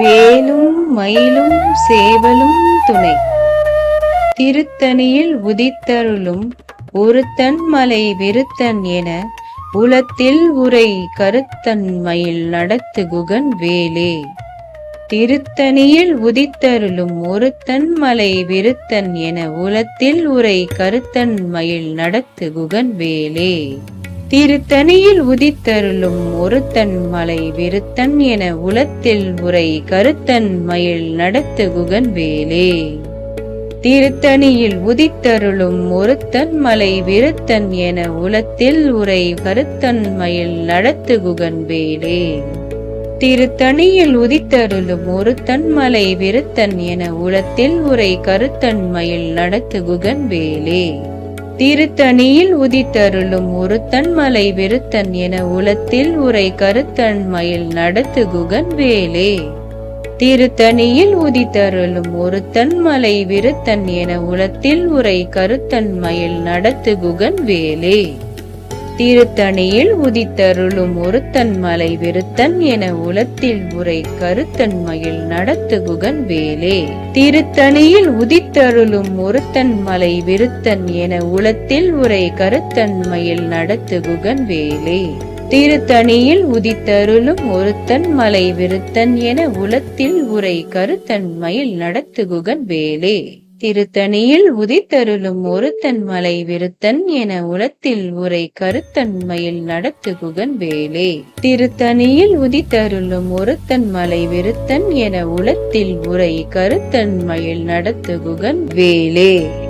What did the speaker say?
வேலும் மயிலும் சேவலும் துணை. திருத்தணியில் உதித்தருளும் ஒருத்தன் மலை விருத்தன் என உலத்தில் உரை கருத்தன் மயில் நடத்து குகன் வேலே. திருத்தணியில் உதித்தருளும் ஒருத்தன் மலை விருத்தன் என உலத்தில் உரை கருத்தன் மயில் நடத்து குகன் வேலே. திருத்தணியில் உதித்தருளும் ஒருத்தன் மலை விருத்தன் என உலத்தில் உரை கருத்தன் மயில் நடத்துகுகன் வேலே திருத்தணியில் உதித்தருளும் ஒருத்தன் மலை விருத்தன் என உலத்தில் உரை கருத்தன் மயில் நடத்துகுகன் வேலே திருத்தணியில் உதித்தருளும் ஒருத்தன் மலை விருத்தன் என உலத்தில் உரை கருத்தன் மயில் நடத்துகுகன் வேலே திருத்தணியில் உதித்தருளும் ஒருத்தன் மலை விருத்தன் என உலத்தில் உரை கருத்தன் மயில் நடத்துகுகன் வேலே. திருத்தணியில் உதித்தருளும் ஒருத்தன் மலை விருத்தன் என உலத்தில் உரை கருத்தன் மயில் நடத்துகுகன் வேலே. திருத்தணியில் உதித்தருளும் ஒருத்தன் மலை விருத்தன் என உலத்தில் உரை கருத்தன் மயில் நடத்துகுகன் வேலே. திருத்தணியில் உதித்தருளும் ஒருத்தன் மலை விருத்தன் என உலத்தில் உரை கருத்தன் மயில் நடத்துகுகன் வேலே. திருத்தணியில் உதித்தருளும் ஒருத்தன் மலை விருத்தன் என உலத்தில் உரை கருத்தன்மையில் நடத்துகுகன் வேலே. திருத்தணியில் உதித்தருளும் ஒருத்தன் மலை விருத்தன் என உலத்தில் உரை கருத்தன்மையில் நடத்துகுகன் வேலே. திருத்தணியில் உதித்தருளும் ஒருத்தன் மலை விருத்தன் என உலத்தில் உரை கருத்தன்மையில் நடத்துகுகன் வேலே.